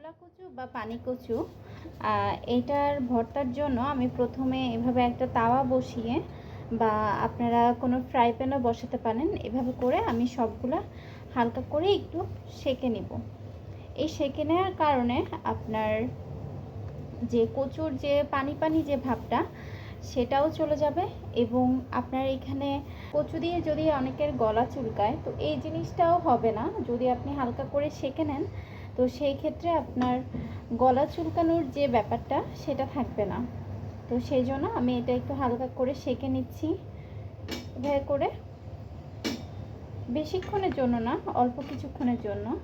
ছোলা কচু বা পানি কচু আহ, এইটার ভর্তার জন্য আমি প্রথমে এভাবে একটা তাওয়া বসিয়ে বা আপনারা কোনো ফ্রাই প্যানও বসাতে পারেন। এভাবে করে আমি সবগুলা হালকা করে একটু সেঁকে নিব। এই সেঁকে নেওয়ার কারণে আপনার যে কচুর যে পানি পানি যে ভাবটা সেটাও চলে যাবে এবং আপনার এখানে কচু দিয়ে যদি অনেকের গলা চুলকায় তো এই জিনিসটাও হবে না। যদি আপনি হালকা করে সেঁকে নেন তো সেই ক্ষেত্রে আপনার গলা চুলকানোর যে ব্যাপারটা, সেটা থাকবে না। তো সেই জন্য আমি এটা একটু হালকা করে সেঁকে নিচ্ছি। এভাবে করে। বেশিক্ষণের জন্য না, অল্প কিছুক্ষণের জন্য।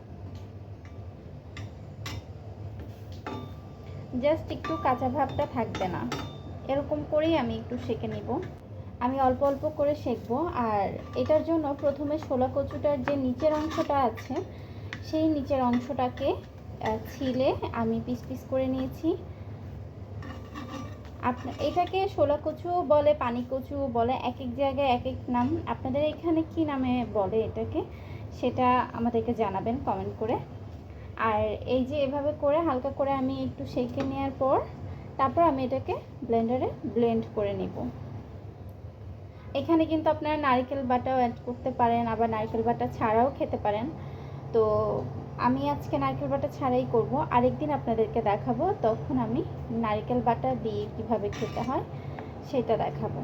জাস্ট একটু কাঁচা ভাবটা থাকবে না। এরকম করেই আমি একটু সেঁকে নিব। আমি অল্প অল্প করে সেঁকবো। আর এটার জন্য প্রথমে শোলা কচুটার যে নিচের অংশটা আছে সেই নিচের অংশটাকে ছিলে আমি পিস পিস করে নিয়েছি। আপনার এটাকে শোলা কচু বলে পানি কচু বলে এক এক জায়গায় এক এক নাম। আপনাদের এখানে কি নামে বলে এটাকে? সেটা আমাদেরকে জানাবেন কমেন্ট করে। আর এই যে এভাবে করে, হালকা করে আমি একটু সেঁকে নেওয়ার পর, তারপর আমি এটাকে ব্লেন্ডারে ব্লেন্ড করে নিব। এখানে কিন্তু আপনারা নারকেল বাটাও অ্যাড করতে পারেন, আবার নারকেল বাটা ছাড়াও খেতে পারেন। তো আমি আজকে নারকেল বাটা ছাড়াই করব। আরেকদিন আপনাদেরকে দেখাবো তখন আমি নারকেল বাটা দিয়ে কীভাবে খেতে হয় সেটা দেখাবো।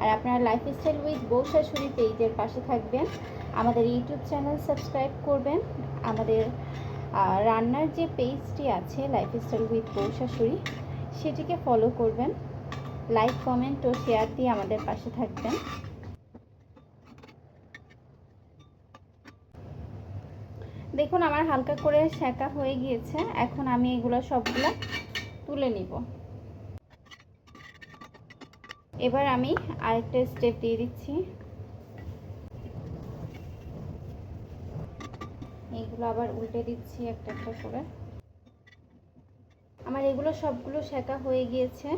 আর আপনারা লাইফস্টাইল উইথ বউ শাশুড়ি পেজের পাশে থাকবেন। আমাদের ইউটিউব চ্যানেল সাবস্ক্রাইব করবেন। আমাদের রান্নার যে পেজটি আছে লাইফস্টাইল উইথ বউ শাশুড়ি সেটিকে ফলো করবেন। লাইক, কমেন্ট ও শেয়ার দিয়ে আমাদের পাশে থাকবেন। দেখুন, আমার হালকা করে সেঁকা হয়ে গিয়েছে। এখন আমি এগুলো সবগুলো তুলে নিব। এবার আমি আরেকটা স্টেপ দিয়ে দিচ্ছি। এইগুলো আবার উল্টে দিচ্ছি একটা একটা করে। আমার এগুলো সবগুলো সেকা হয়ে গিয়েছে।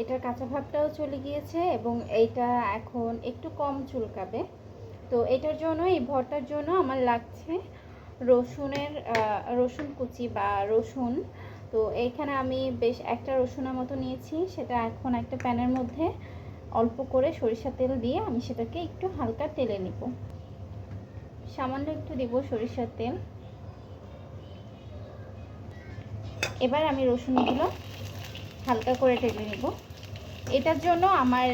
এটার কাঁচা ভাবটাও চলে গিয়েছে এবং এইটা এখন একটু কম চুলকাবে। তো এটার জন্য, এই ভরটার জন্য আমার লাগছে রসুনের রসুন কুচি বা রসুন। তো এইখানে আমি বেশ একটা রসুনের মতো নিয়েছি, সেটা এখন একটা প্যানের মধ্যে অল্প করে সরিষা তেল দিয়ে আমি সেটাকে একটু হালকা তেলে নিব। সামান্য একটু দিব সরিষার তেল। এবার আমি রসুনগুলো হালকা করে টেলে নিব। এটার জন্য আমার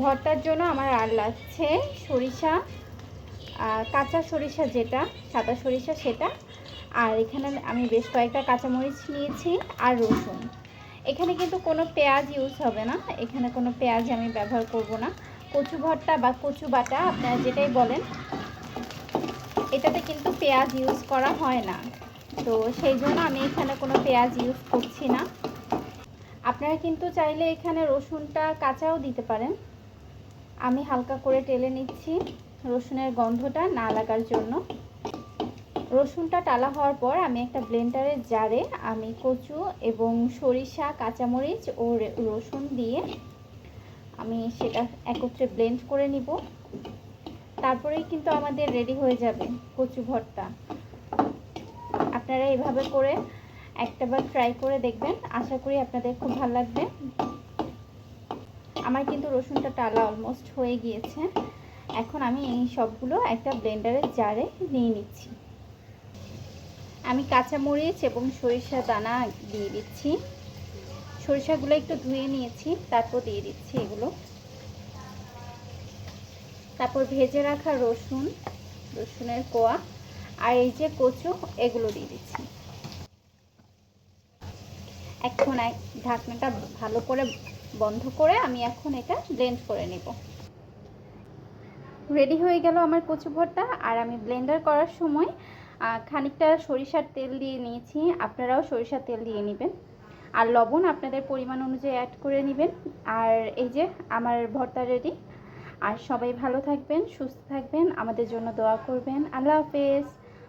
ভর্তার জন্য আমার আর লাগছে সরিষা কাঁচা সরিষা যেটা, সাদা সরিষা সেটা। আর এখানে আমি বেশ কয়েকটা কাঁচামরিচ নিয়েছি আর রসুন। এখানে কিন্তু কোনো পেঁয়াজ ইউজ হবে না। এখানে কোনো পেঁয়াজ আমি ব্যবহার করব না। কচু ভর্তা বা কচু বাটা, আপনারা যেটাই বলেন, এটাতে কিন্তু পেঁয়াজ ইউজ করা হয় না। তো সেই জন্য আমি এখানে কোনো পেঁয়াজ ইউজ করছি না। আপনারা কিন্তু চাইলে এখানে রসুনটা কাঁচাও দিতে পারেন। আমি হালকা করে টেলে নিচ্ছি রসুনের গন্ধটা না লাগার জন্য। রসুনটা টালা হওয়ার পর আমি একটা ব্লেন্ডারের জারে আমি কচু এবং সরিষা, কাঁচামরিচ ও রসুন দিয়ে আমি সেটা একত্রে ব্লেন্ড করে নিব। তারপরেই কিন্তু আমাদের রেডি হয়ে যাবে কচু ভর্তা। আপনারা এভাবে করে একটাবার ট্রাই করে দেখবেন। আশা করি আপনাদের খুব ভালো লাগবে। আমার কিন্তু রসুনটা টালা অলমোস্ট হয়ে গিয়েছে। এখন আমি এই সবগুলো একটা ব্লেন্ডারের জারে নিয়ে নিচ্ছি। আমি কাঁচামরিচ এবং সরিষা দানা দিয়ে দিচ্ছি। সরিষাগুলো একটু ধুয়ে নিয়েছি, তারপর দিয়ে দিচ্ছি এগুলো। তারপর ভেজে রাখা রসুন, রসুনের কোয়া। আর এই যে কচু, এগুলো দিয়ে দিচ্ছি। এখন এক ঢাকনাটা ভালো করে বন্ধ করে আমি এখন এটা ব্লেন্ড করে নেব। রেডি হয়ে গেল আমার কচু ভর্তা, আর আমি ব্লেন্ডার করার সময় খানিকটা সরিষার তেল দিয়ে নিয়েছি। আপনারাও সরিষার তেল দিয়ে নেবেন। আর লবণ আপনাদের পরিমাণ অনুযায়ী অ্যাড করে নেবেন। আর এই যে আমার ভর্তা রেডি আর সবাই ভালো থাকবেন, সুস্থ থাকবেন, আমাদের জন্য দোয়া করবেন। আল্লাহ হাফেজ।